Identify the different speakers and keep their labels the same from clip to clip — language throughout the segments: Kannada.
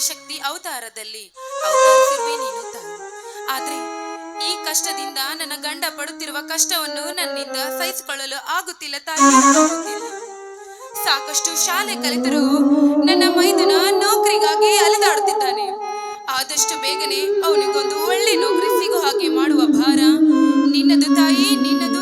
Speaker 1: ಶಕ್ತಿ ಅವತಾರದಲ್ಲಿ ಆದ್ರೆ ಈ ಕಷ್ಟದಿಂದ ನನ್ನ ಗಂಡ ಪಡುತ್ತಿರುವ ಕಷ್ಟವನ್ನು ನನ್ನಿಂದ ಸಹಿಸಿಕೊಳ್ಳಲು ಆಗುತ್ತಿಲ್ಲ ತಾಯಿ ಸಾಕಷ್ಟು ಶಾಲೆ ಕಲಿತರೂ ನನ್ನ ಮೈದುನ ನೌಕರಿಗಾಗಿ ಅಲೆದಾಡುತ್ತಿದ್ದಾನೆ. ಆದಷ್ಟು ಬೇಗನೆ ಅವನಿಗೊಂದು ಒಳ್ಳೆ ನೌಕರಿ ಸಿಗೋ ಹಾಗೆ ಮಾಡುವ ಭಾರ ನಿನ್ನದು ತಾಯಿ ನಿನ್ನದು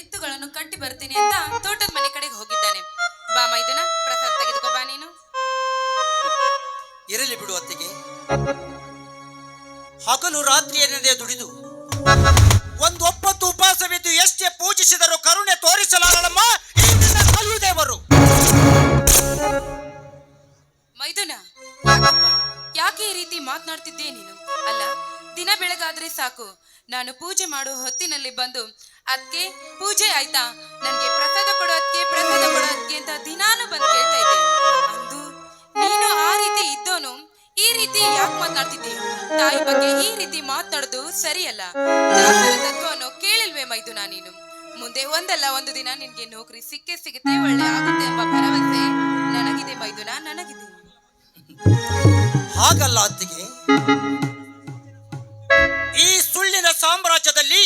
Speaker 1: ಎತ್ತುಗಳನ್ನು ಕಟ್ಟಿ ಬರ್ತೀನಿ ಅಂತ ತೋಟದ ಮನೆ ಕಡೆಗೆ ಹೋಗಿದ್ದಾನೆ. ಬಾ ಮೈದುನ, ಪ್ರಸಾದ ತೆಗೆದುಕೋ ಬಾ ನೀನು.
Speaker 2: ಇರಲಿ ಬಿಡು ಅತ್ತಿಗೆ. ಹಗಲು ರಾತ್ರಿ ಎನ್ನದೇ ದುಡಿದು
Speaker 1: ತಾಯಿ ಬಗ್ಗೆ ಈ ರೀತಿ ಮಾತನಾಡೋದು ಸರಿಯಲ್ಲ. ದಾಸರ ತತ್ವವನ್ನು ಕೇಳಿಲ್ವೇ ಮೈದುನ ನೀನು. ಮುಂದೆ ಒಂದಲ್ಲ ಒಂದು ದಿನ ನಿನ್ಗೆ ನೌಕರಿ ಸಿಕ್ಕೇ ಸಿಗುತ್ತೆ ಒಳ್ಳೆ ಆಗುತ್ತೆ ಎಂಬ ಭರವಸೆ ನನಗಿದೆ ಮೈದುನ ನನಗಿದೆ.
Speaker 2: ಹಾಗಲ್ಲ ಅತ್ತಿಗೆ. ಈ ಸುಳ್ಳಿನ ಸಾಮ್ರಾಜ್ಯದಲ್ಲಿ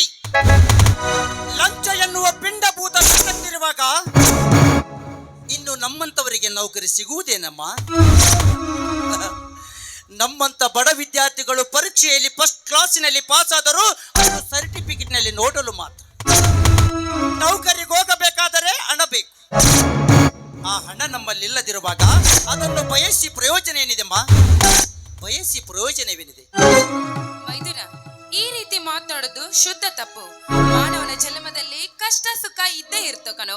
Speaker 2: ಲಂಚ ಎನ್ನುವ ಪಿಂಡಭೂತ ಇನ್ನು ನಮ್ಮಂತವರಿಗೆ ನೌಕರಿ ಸಿಗುವುದೇನಮ್ಮ? ನಮ್ಮಂತ ಬಡ ವಿದ್ಯಾರ್ಥಿಗಳು ಪರೀಕ್ಷೆಯಲ್ಲಿ ಫಸ್ಟ್ ಕ್ಲಾಸಿನಲ್ಲಿ ಪಾಸ್ ಆದರೂ ಅದು ಸರ್ಟಿಫಿಕೇಟ್ನಲ್ಲಿ ನೋಡಲು ಮಾತ್ರ. ನೌಕರಿಗೆ ಹೋಗಬೇಕಾದರೆ ಹಣ ಬೇಕು ಆ ಹಣ ನಮ್ಮಲ್ಲಿಲ್ಲದಿರುವಾಗ ಅದನ್ನು ಬಯಸಿ ಪ್ರಯೋಜನ ಏನಿದೆಮ್ಮ ಬಯಸಿ ಪ್ರಯೋಜನವೇನಿದೆ?
Speaker 1: ಮೈದುನ, ಈ ರೀತಿ ಮಾತನಾಡೋದು ಶುದ್ಧ ತಪ್ಪು. ಮಾನವನ ಜನ್ಮದಲ್ಲಿ ಕಷ್ಟ, ಸುಖ ಇದ್ದೇ ಇರ್ತೋ ಕಣೋ.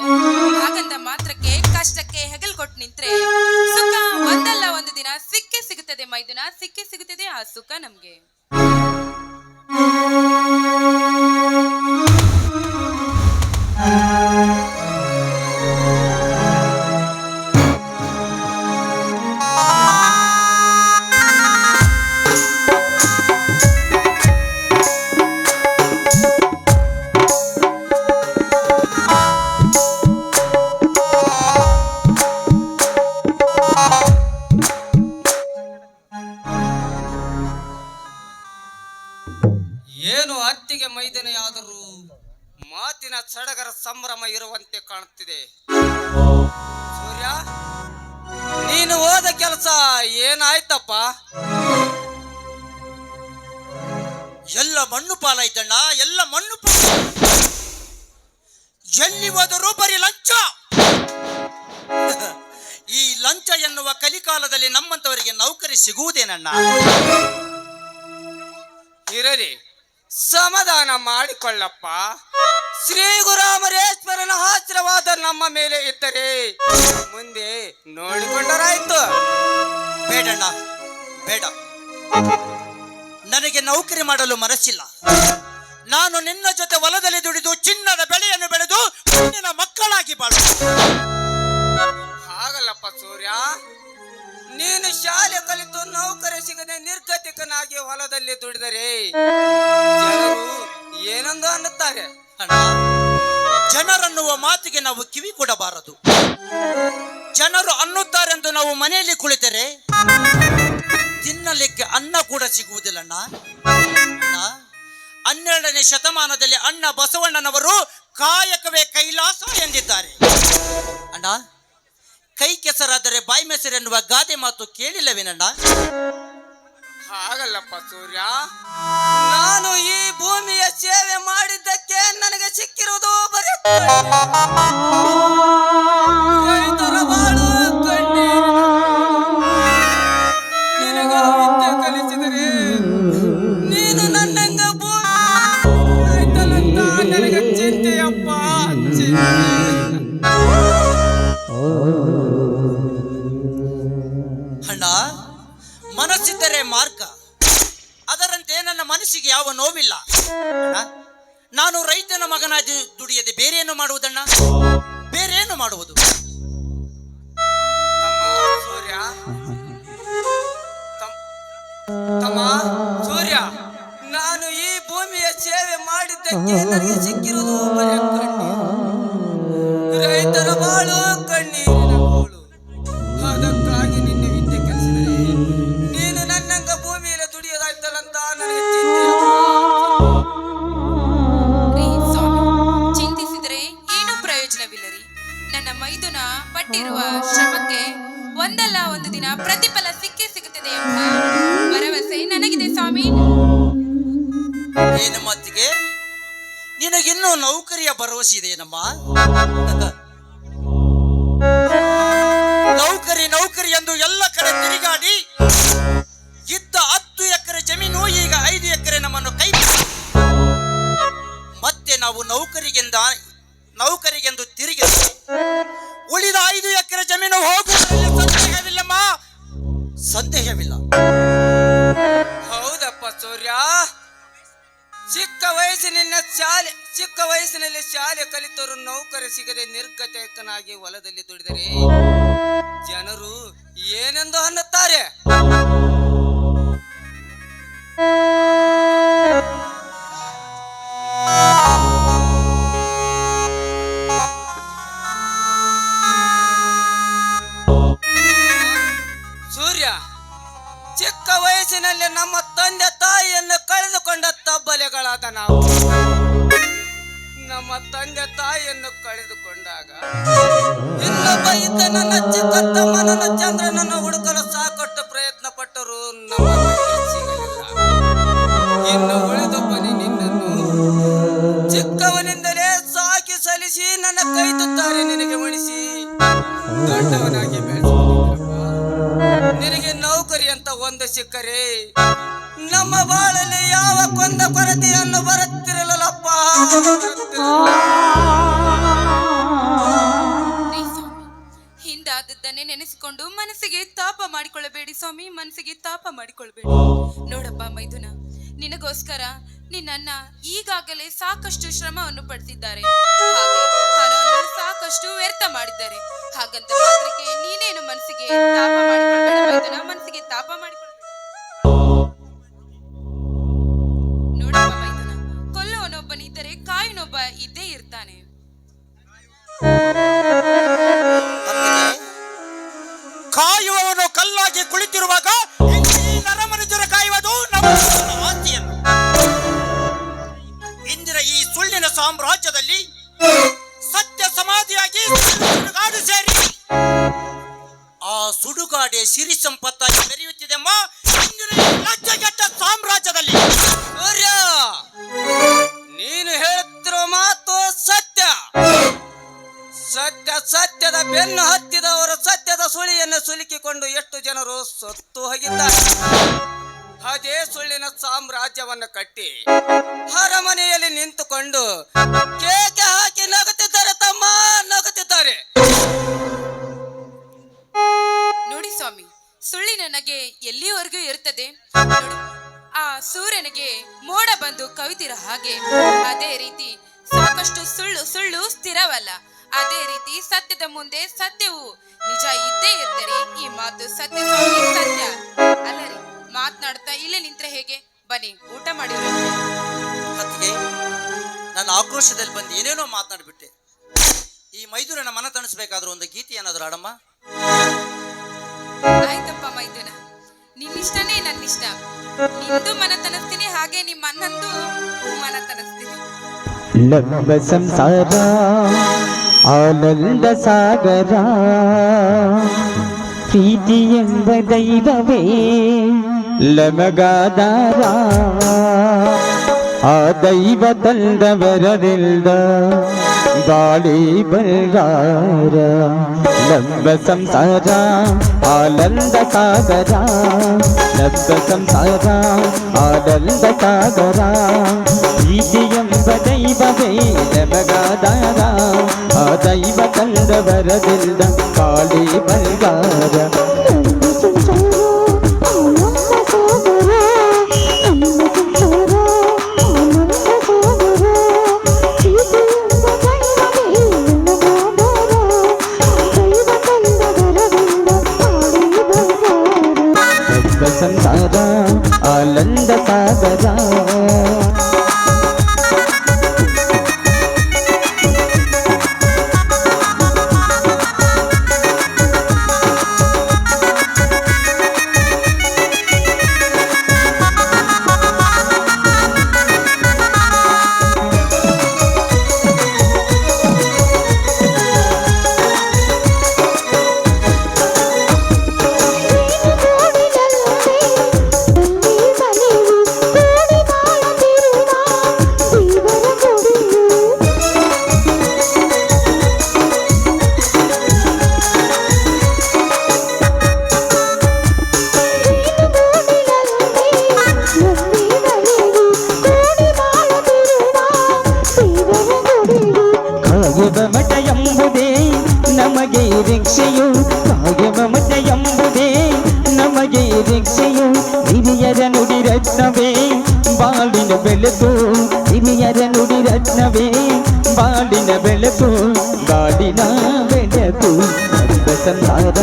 Speaker 1: ಹಾಗಂತ ಮಾತ್ರಕ್ಕೆ ಕಷ್ಟಕ್ಕೆ ಹೆಗಲ್ ಕೊಟ್ಟು ನಿಂತ್ರೆ ಸುಖ ಒಂದಲ್ಲ ಒಂದು ದಿನ ಸಿಕ್ಕೇ ಸಿಗುತ್ತದೆ ಮೈದುನ, ಸಿಕ್ಕೇ ಸಿಗುತ್ತದೆ ಆ ಸುಖ ನಮ್ಗೆ.
Speaker 3: ಏನು ಸಂಭ್ರಮ ಇರುವಂತೆ ಕಾಣುತ್ತಿದೆ. ಸೂರ್ಯ ನೀನು ಹೋದ ಕೆಲಸ ಏನಾಯ್ತಪ್ಪ?
Speaker 2: ಎಲ್ಲ ಮಣ್ಣು ಪಾಲಾಯ್ತಣ್ಣ ಎಲ್ಲ ಮಣ್ಣು ಎಲ್ಲಿ ಹೋದರೂ ಬರೀ ಲಂಚ. ಈ ಲಂಚ ಎನ್ನುವ ಕಲಿಕಾಲದಲ್ಲಿ ನಮ್ಮಂತವರಿಗೆ ನೌಕರಿ ಸಿಗುವುದೇನಣ್ಣ?
Speaker 3: ಇರಲಿ ಸಮಾಧಾನ ಮಾಡಿಕೊಳ್ಳಪ್ಪ. ಶ್ರೀ ಗುರಾಮರೇಶ್ವರನ ಆಶೀರ್ವಾದ ನಮ್ಮ ಮೇಲೆ ಇದ್ದರೆ ಮುಂದೆ ನೋಡಿಕೊಂಡರಾಯ್ತು.
Speaker 2: ಬೇಡಣ್ಣ, ಬೇಡ. ನನಗೆ ನೌಕರಿ ಮಾಡಲು ಮನಸ್ಸಿಲ್ಲ. ನಾನು ನಿನ್ನ ಜೊತೆ ಹೊಲದಲ್ಲಿ ದುಡಿದು ಚಿನ್ನದ ಬೆಳೆಯನ್ನು ಬೆಳೆದು ಮುಂದಿನ ಮಕ್ಕಳಾಗಿ ಬಾಳು.
Speaker 3: ಹಾಗಲ್ಲಪ್ಪ ಸೂರ್ಯ. ನೀನು ಶಾಲೆ ಕಲಿತು ನೌಕರಿ ಸಿಗದೆ ನಿರ್ಗತಿಕನಾಗಿ ಹೊಲದಲ್ಲಿ ದುಡಿದರೆ ಏನಂದು ಏನೊಂದು ಅನ್ನುತ್ತಾರೆ?
Speaker 2: ಅಣ್ಣ, ಜನರನ್ನುವ ಮಾತಿಗೆ ನಾವು ಕಿವಿ ಕೊಡಬಾರದು. ಜನರು ಅನ್ನುತ್ತಾರೆಂದು ನಾವು ಮನೆಯಲ್ಲಿ ಕುಳಿತರೆ, ತಿನ್ನಲಿಕ್ಕೆ ಅನ್ನ ಕೂಡ ಸಿಗುವುದಿಲ್ಲಣ್ಣ. ಹನ್ನೆರಡನೇ ಶತಮಾನದಲ್ಲಿ ಅಣ್ಣ ಬಸವಣ್ಣನವರು ಕಾಯಕವೇ ಕೈಲಾಸ ಎಂದಿದ್ದಾರೆ. ಅಣ್ಣ, ಕೈ ಕೆಸರಾದರೆ ಬಾಯಿ ಮೆಸರೆನ್ನುವ ಗಾದೆ ಮಾತು ಕೇಳಿಲ್ಲವೇನಣ್ಣ?
Speaker 3: ಹಾಗಲ್ಲಪ್ಪ ಸೂರ್ಯ. ನಾನು ಈ ಭೂಮಿಯ ಸೇವೆ ಮಾಡಿದ್ದಕ್ಕೆ ನನಗೆ ಸಿಕ್ಕಿರುವುದು ಬರೀ
Speaker 2: ಅಣ್ಣ, ನಾನು ರೈತನ ಮಗನಾಗಿ ದುಡಿಯದೆ ಬೇರೇನು ಮಾಡುವುದಣ್ಣ? ಬೇರೇನು ಮಾಡುವುದು?
Speaker 3: ತಮ್ಮ ಸೂರ್ಯ. ನಾನು ಈ ಭೂಮಿಯ ಸೇವೆ ಮಾಡಿದ್ದಕ್ಕೆ ನನಗೆ ಸಿಕ್ಕಿರುವುದು ರೈತರು ಬಾಳು ಕಣ್ಣೀರಿನ
Speaker 1: ಚಿಂತಿಸಿದರೆ ಏನೂ ಪ್ರಯೋಜನವಿಲ್ಲರಿ. ನನ್ನ ಮೈದುನ ಪಟ್ಟಿರುವ ಶ್ರಮಕ್ಕೆ ಒಂದಲ್ಲ ಒಂದು ದಿನ ಪ್ರತಿಫಲ ಸಿಕ್ಕೇ ಸಿಗುತ್ತದೆ ಎಂಬ ಭರವಸೆ ನನಗಿದೆ ಸ್ವಾಮಿ.
Speaker 2: ಏನು ಮತ್ತಿಗೆ ನಿನಗಿನ್ನೂ ನೌಕರಿಯ ಭರವಸೆ ಇದೆಯೇನಮ್ಮ? ನೌಕರಿ ನೌಕರಿ ಎಂದು ಎಲ್ಲ ಕಡೆ ತಿರುಗಾಡಿ ಇದ್ದ ಹತ್ತು ಎಕರೆ ಜಮೀನು ಈಗ ಐದು ಎಕರೆ ನಮ್ಮನ್ನು ಕೈ ನಾವು ನೌಕರಿಗೆಂದ ನೌಕರಿಗೆಂದು ತಿರುಗಿ ಉಳಿದ ಐದು ಎಕರೆ ಜಮೀನು ಹೋಗುವುದರಲ್ಲಿ ಸಂದೇಹವಿಲ್ಲಮ್ಮ. ಸಂದೇಹವಿಲ್ಲ.
Speaker 3: ಹೌದಪ್ಪ ಸೂರ್ಯ. ಚಿಕ್ಕ ವಯಸ್ಸಿನಿಂದ ಶಾಲೆ, ಚಿಕ್ಕ ವಯಸ್ಸಿನಲ್ಲಿ ಶಾಲೆ ಕಲಿತರು ನೌಕರಿ ಸಿಗದೆ ನಿರ್ಗತಕನಾಗಿ ಹೊಲದಲ್ಲಿ ದುಡಿದರೆ ಜನರು ಏನೆಂದು ಅನ್ನುತ್ತಾರೆ? ವಯಸ್ಸಿನಲ್ಲಿ ನಮ್ಮ ತಂದೆ ತಾಯಿಯನ್ನು ಕಳೆದುಕೊಂಡ ತಬ್ಬಲೆಗಳಾದ ನಾವು. ನಮ್ಮ ತಂದೆ ತಾಯಿಯನ್ನು ಕಳೆದುಕೊಂಡಾಗ ಇನ್ನೊಬ್ಬ ಇದ್ದ ನನ್ನ ಚಿಕ್ಕ ತಮ್ಮನನ್ನ ಚಂದ್ರನನ್ನು ಹುಡುಕಲು ಒಂದು ಸಿಕ್ಕರೆ. ನಮ್ಮ ಬಾಳಲ್ಲಿ ಯಾವ ಕೊಂದ ಕೊರತೆಯನ್ನು ಬರುತ್ತಿರಲಿಲ್ಲಪ್ಪ?
Speaker 1: ಸ್ವಾಮಿ ಹಿಂದಾದದ್ದನ್ನೇ ನೆನೆಸಿಕೊಂಡು ಮನಸ್ಸಿಗೆ ತಾಪ ಮಾಡಿಕೊಳ್ಳಬೇಡಿ ಸ್ವಾಮಿ ಮನಸ್ಸಿಗೆ ತಾಪ ಮಾಡಿಕೊಳ್ಳಬೇಡಿ. ನೋಡಪ್ಪ ಮೈದುನ ನಿನಗೋಸ್ಕರ ನಿನ್ನನ್ನ ಈಗಾಗಲೇ ಸಾಕಷ್ಟು ಶ್ರಮವನ್ನು ಪಡ್ತಿದ್ದಾರೆ. ಸಾಕಷ್ಟು ವ್ಯರ್ಥ ಮಾಡಿದ್ದಾರೆ. ಹಾಗಂತ ಮಾತ್ರಕ್ಕೆ ನೀನೇನು ಮನಸ್ಸಿಗೆ ತಾಪ ಮಾಡಿಕೊಳ್ಬೇಡ ಮೈದುನ ಮನಸ್ಸಿಗೆ ತಾಪ ಮಾಡಿ ನೋಡಪ್ಪ ಮೈದುನ ಕೊಲ್ಲುವನೊಬ್ಬನಿದ್ದರೆ ಕಾಯಿನೊಬ್ಬ ಇದ್ದೇ ಇರ್ತಾನೆ.
Speaker 2: ಕಾಯುವವನು ಕಲ್ಲಾಗಿ ಕುಳಿತಿರುವಾಗ ನರಮನುಜರ ಕಾಯುವುದು ನಮ್ಮ ಆಸ್ತಿಯನ್ನು. ಇಂದಿನ ಈ ಸುಳ್ಳಿನ ಸಾಮ್ರಾಜ್ಯದಲ್ಲಿ ಸುಡುಗಾಡೆ ಸಿರಿ ಸಂಪತ್ತಾಗಿ ಲಜ್ಜೆಗೆಟ್ಟ ಸಾಮ್ರಾಜ್ಯದಲ್ಲಿ.
Speaker 3: ನೀನು ಹೇಳುತ್ತಿರುವ ಮಾತು ಸತ್ಯ. ಸತ್ಯ ಸತ್ಯದ ಬೆನ್ನು ಹತ್ತಿದವರು ಸತ್ಯದ ಸುಳಿಯನ್ನು ಸುಲಿಕಿಕೊಂಡು ಎಷ್ಟು ಜನರು ಸತ್ತು ಹೋಗಿದ್ದಾರೆ. ಅದೇ ಸುಳ್ಳಿನ ಸಾಮ್ರಾಜ್ಯವನ್ನು ಕಟ್ಟಿ ಅರಮನೆಯಲ್ಲಿ ನಿಂತುಕೊಂಡು ಕೇಕೆ ಹಾಕಿ ನಗುತ್ತಿದ್ದಾರೆ ತಮ್ಮ ನಗುತ್ತಿದ್ದಾರೆ
Speaker 1: ಸುಳ್ಳಿನ ನಗೆ ಎಲ್ಲಿವರೆಗೂ ಇರ್ತದೆ ಆ ಸೂರ್ಯನಿಗೆ ಮೋಡ ಬಂದು ಕವಿತಿರ ಹಾಗೆ. ಅದೇ ರೀತಿ ಸಾಕಷ್ಟು ಸುಳ್ಳು ಸುಳ್ಳು ಸ್ಥಿರವಲ್ಲ. ಅದೇ ರೀತಿ ಸತ್ಯದ ಮುಂದೆ ಸತ್ಯವು ನಿಜ ಇದ್ದೇ ಇರ್ತಾರೆ ಈ ಮಾತು ಸತ್ಯ ಸತ್ಯ ಅಲ್ಲ ರೀ, ಮಾತನಾಡ್ತಾ ಇಲ್ಲೇ ನಿಂತ್ರೆ ಹೇಗೆ? ಬನ್ನಿ, ಊಟ
Speaker 2: ಮಾಡಿ. ನನ್ನ ಆಕ್ರೋಶದಲ್ಲಿ ಬಂದು ಏನೇನೋ ಮಾತನಾಡ್ಬಿಟ್ಟೆ. ಈ ಮೈದೂರನ ಮನ ತಣಿಸ್ಬೇಕಾದ್ರೂ ಒಂದು ಗೀತೆ ಏನಾದ್ರು ಆಡಮ್ಮ
Speaker 1: ಮೈದುನ ನಿನ್ನಿಷ್ಟನೇ ನನ್ನಿಷ್ಟ. ನಿಂದು ಮನ ತನಸ್ತೀನಿ ಹಾಗೆ ನಿಮ್ಮ ಅಣ್ಣಂದು ಮನ ತನಸ್ತೀನಿ
Speaker 4: ಸಂಸಾರ, ಆನಂದ ಸಾಗರ, ಪ್ರೀತಿ ಎಂಬ ದೈವವೇ. ಲಮಗಾದಾರ ಆ ದೈವ ತಂದವರರಿಲ್ದ ಗಾಳಿ ಬಲ್ಗಾರ ಲಂಬ ಸಂಸಾರ, ಆನಂದ ಸಾಗರ, ಲಂಬ ಸಂಸಾರ, ಆನಂದ ಸಾಗರ. ಪ್ರೀತಿಯೆಂಬ ದೈವವೇ ನಮಗಾದಾರ ಆ ದೈವ ತಂದವರದಿಲ್ದ ಗಾಳಿ ಬಲ್ಗಾರ 真的 ಬಾಡಿನ ಬೆಳಕು ಬಾಡಿನ ಬೆಳಕು ನಂದ ಸಂಸಾರ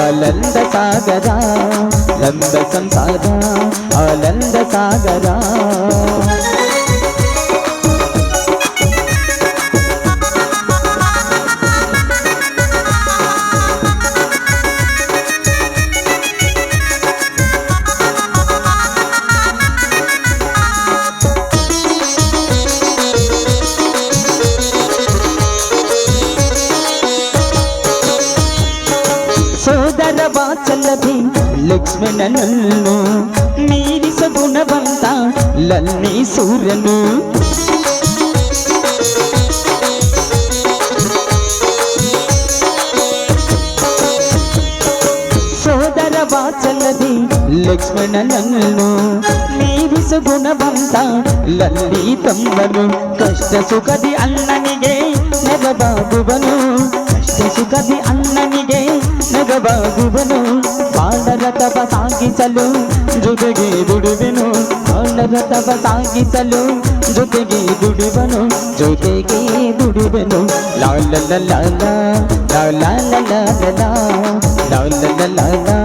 Speaker 4: ಆಲಂದ ಸಾಗರ ನಂದ ಸಂಸಾರ ಆಲಂದ ಸಾಗರ. ಲಕ್ಷ್ಮಣನನ್ನು ಮೀರಿಸ ಗುಣವಂತ ಲಲ್ಲಿ ಸೂರ್ಯನು ಸೋದರ ವಾಚಲದೆ ಲಕ್ಷ್ಮಣನನ್ನು ಮೀರಿಸ ಗುಣವಂತ ಲಲ್ಲಿ ತಮ್ಮನು ಕಷ್ಟ ಸುಖದಿ ಅಣ್ಣನಿಗೆ ನೆರವಾಗುವನು ಕಷ್ಟ ಸುಖದಿ ಅಣ್ಣನಿಗೆ ನೆರವಾಗುವನು ಬಾಳರ ತಪ ಸಾಗಿಸಲು ಜೊತೆಗೆ ದುಡಿವೆನು. ಬಾಳರ ತಪ ಸಾಗಿಸಲು ಜೊತೆಗೆ ದುಡಿವನು. ಜೊತೆಗೆ ದುಡಿವೆನು. ಲಾಲ ಲಾಲ ಲಾಲ ಲಾಲ ಲಾಲ ಲಾಲ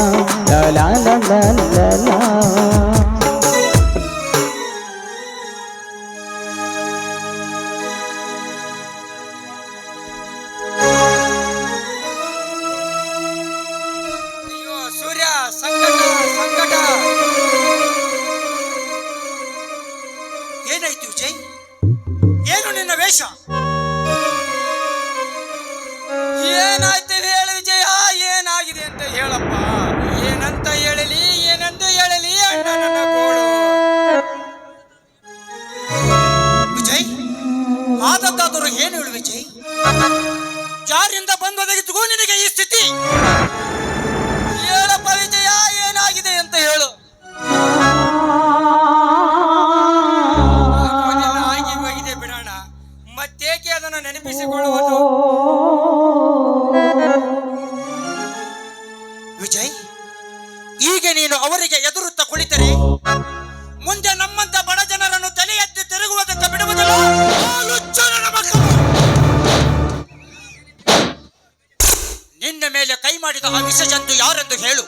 Speaker 2: ಏನು ಹೇಳಿ ವೇಷ
Speaker 3: ಏನಾಯ್ತು ಹೇಳು ವಿಜಯ, ಏನಾಗಿದೆ ಅಂತ ಹೇಳಪ್ಪ. ಏನಂತ ಹೇಳಲಿ ಏನಂತ ಹೇಳಲಿ, ಅಣ್ಣ ನನ್ನ
Speaker 2: ವಿಜಯ್ ಆದದ್ದಾದರೂ ಏನು ಹೇಳು ವಿಜಯ್? ಯಾರಿಂದ ಬಂದೊದಗಿದ್ಗೂ ನಿನಗೆ ಈ ಸ್ಥಿತಿ?
Speaker 3: ವಿಜಯ್
Speaker 2: ಈಗ ನೀನು ಅವರಿಗೆ ಎದುರುತ್ತ ಕುಳಿತರೆ, ಮುಂದೆ ನಮ್ಮಂತ ಬಡ ಜನರನ್ನು ತಲೆ ಎತ್ತಿ ತಿರುಗುವುದಕ್ಕೆ ಬಿಡುವುದಿಲ್ಲ ನಿನ್ನ ಮೇಲೆ ಕೈ ಮಾಡಿದ ಆ ವಿಷಜಂತು ಯಾರೆಂದು ಹೇಳು.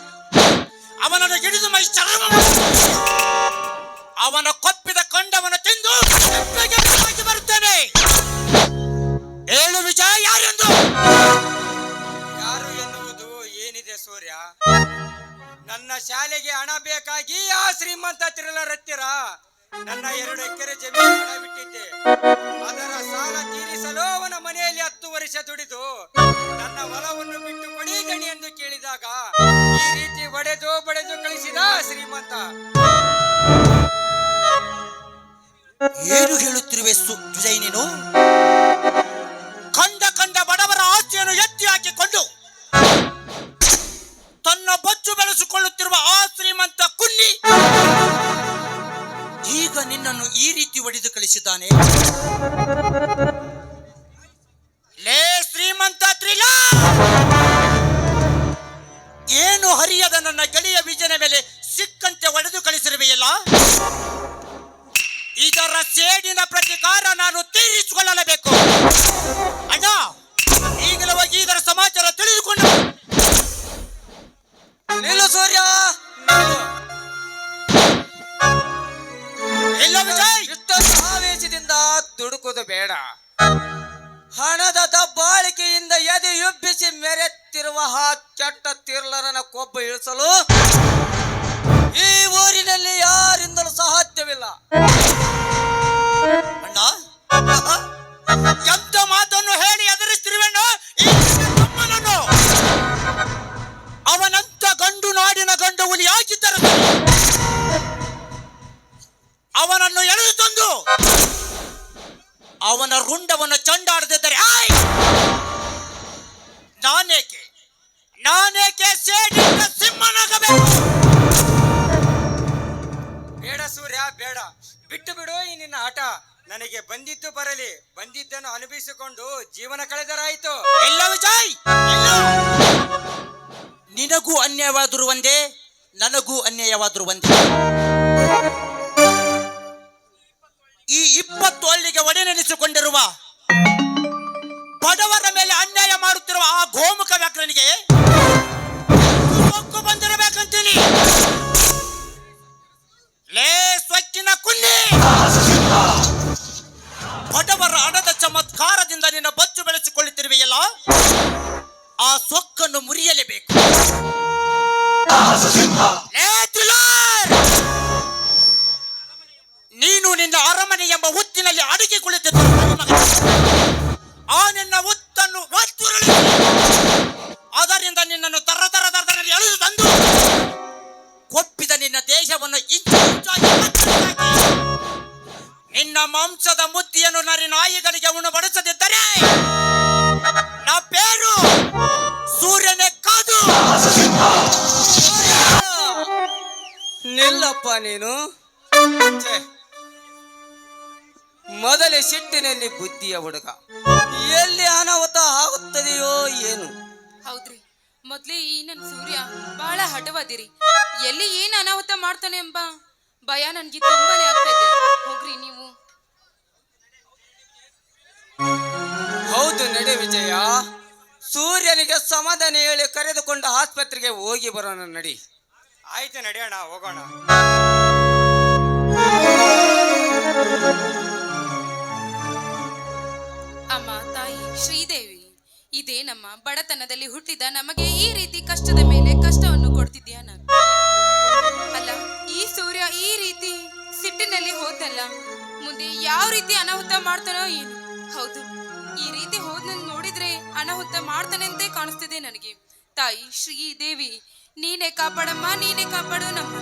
Speaker 3: ನನ್ನ ಎರಡು ಎಕರೆ ಜಮೀನು ಹಣವಿಟ್ಟಿದ್ದೆ ಅದರ ಸಾಲ ತೀರಿಸಲು ಅವನ ಮನೆಯಲ್ಲಿ ಹತ್ತು ವರ್ಷ ದುಡಿದು ನನ್ನ ಹೊಲವನ್ನು ಬಿಟ್ಟು ಕೊಡಿ ಗಣಿ ಎಂದು ಕೇಳಿದಾಗ ಈ ರೀತಿ ಒಡೆದು ಬಡೆದು ಕಳಿಸಿದ ಶ್ರೀಮಂತ.
Speaker 2: ಏನು ಹೇಳುತ್ತಿರುವೆ ನೀನು? ಕಂಡ ಕಂಡ ಬಡವರ ಆಸ್ತಿಯನ್ನು ಎತ್ತಿ ಹಾಕಿಕೊಂಡು ತನ್ನ ಬಚ್ಚು ಬೆಳೆಸಿಕೊಳ್ಳುತ್ತಿರುವ ಆ ಶ್ರೀಮಂತ ಕುನ್ನಿ ಈಗ ನಿನ್ನನ್ನು ಈ ರೀತಿ ಒಡೆದು ಕಳಿಸಿದ್ದಾನೆ. ಲೇ ಶ್ರೀಮಂತ ಏನು ಹರಿಯದ ನನ್ನ ಗೆಳೆಯ ವಿಜನ ಮೇಲೆ ಸಿಕ್ಕಂತೆ ಒಡೆದು ಕಳಿಸಿರುವೆಯಲ್ಲ? ಇದರ ಸೇಡಿನ ಪ್ರತಿಕಾರ ನಾನು ತೀರಿಸಿಕೊಳ್ಳಲೇಬೇಕು.
Speaker 3: ದುಡುಕುದು ಬೇಡ. ಹಣದ ದಬ್ಬಾಳಿಕೆಯಿಂದ ಎದೆ ಎಬ್ಬಿಸಿ ಮೆರೆತಿರುವ ಆ ಕೆಟ್ಟ ತಿರ್ಲರನ ಕೊಬ್ಬ ಇಳಿಸಲು ಈ ಊರಿನಲ್ಲಿ ಯಾರಿಂದಲೂ ಸಾಧ್ಯವಿಲ್ಲ.
Speaker 2: ಅಣ್ಣ ಎಂತ ಮಾತನ್ನು ಹೇಳಿ ಎದುರಿಸ್ತಿರುವೆಣ್ಣ ಈ ಇಪ್ಪತ್ತು ಹಳ್ಳಿಗೆ ಒಡೆನೆನಿಸಿಕೊಂಡಿರುವ ಬಡವರ ಮೇಲೆ ಅನ್ಯಾಯ ಮಾಡುತ್ತಿರುವ ಆ ಗೋಮುಖ ವ್ಯಾಕರಣಿಗೆ ಹೊಕ್ಕು ಬಂದಿರಬೇಕಂತೀನಿ. ಲೇ ಸ್ವಚ್ಛಿನ ಕುನ್ನಿ. ಬಡವರ ಹಣದ ಚಮತ್ಕಾರದಿಂದ ನಿನ್ನ ಬಚ್ಚು ಬೆಳೆಸಿಕೊಳ್ಳುತ್ತಿರುವೆಯಲ್ಲ, ಆ ಸೊಕ್ಕನ್ನು ಮುರಿಯಲೇಬೇಕು. ಅಡುಗೆ ಕುಳಿತಿದ್ದ ಆ ನಿನ್ನ ಅದರಿಂದ ನಿನ್ನನ್ನು ತರ ತರ ತರದಲ್ಲಿ ಎಳೆದು ತಂದು ಕೊಪ್ಪಿದ ನಿನ್ನ ದೇಶವನ್ನು ಇಂಚು ನಿನ್ನ ಮಾಂಸದ ಮುತ್ತಿಯನ್ನು ನರಿ ನಾಯಿಗಳಿಗೆ ಉಣಬಡಿಸದಿದ್ದರೆ ನಾ ಪೇರು ಸೂರ್ಯನೇ ಕಾದು
Speaker 3: ನಿಲ್ಲಪ್ಪ ನೀನು. ಮೊದಲೇ ಸಿಟ್ಟಿನಲ್ಲಿ ಬುದ್ಧಿಯ ಹುಡುಗ. ಎಲ್ಲಿ ಅನಾಹುತ ಆಗುತ್ತದೆಯೋ ಏನು?
Speaker 1: ಹೌದ್ರಿ. ಮೊದ್ಲೇ ಈ ನನ್ ಸೂರ್ಯ ಬಹಳ ಹಠವಾದಿರಿ. ಎಲ್ಲಿ ಏನ್ ಅನಾಹುತ ಮಾಡ್ತಾನೆ ಎಂಬ ಭಯ ನನ್ಗೆ ತುಂಬಾನೇ ಆಗ್ತಾ ಇದೆ ಹೋಗ್ರಿ ನೀವು.
Speaker 3: ಹೌದು ನಡೆ ವಿಜಯ. ಸೂರ್ಯನಿಗೆ ಸಮಾಧಾನ ಹೇಳಿ ಕರೆದುಕೊಂಡು ಆಸ್ಪತ್ರೆಗೆ ಹೋಗಿ ಬರೋಣ ನಡಿ.
Speaker 5: ಆಯ್ತು ನಡೆಯೋಣ ಹೋಗೋಣ.
Speaker 1: ಇದೇ ನಮ್ಮ ಬಡತನದಲ್ಲಿ ಹುಟ್ಟಿದ ನಮಗೆ ಈ ರೀತಿ ಕಷ್ಟದ ಮೇಲೆ ಕಷ್ಟವನ್ನು ಕೊಡ್ತಿದ್ಯಾ ನಾನು ಅಲ್ಲ, ಈ ಸೂರ್ಯ ಈ ರೀತಿ ಸಿಟ್ಟಿನಲ್ಲಿ ಹೋದಲ್ಲ, ಮುಂದೆ ಯಾವ ರೀತಿ ಅನಾಹುತ ಮಾಡ್ತಾನೋ ಏನು? ಹೌದು, ಈ ರೀತಿ ಹೋದ್ ನೋಡಿದ್ರೆ ಅನಾಹುತ ಮಾಡ್ತಾನೆ ಅಂತ ಕಾಣಿಸ್ತಿದೆ ನನಗೆ. ತಾಯಿ, ಶ್ರೀದೇವಿ, ನೀನೇ ಕಾಪಾಡಮ್ಮ, ನೀನೇ ಕಾಪಾಡು ನಮ್ಮ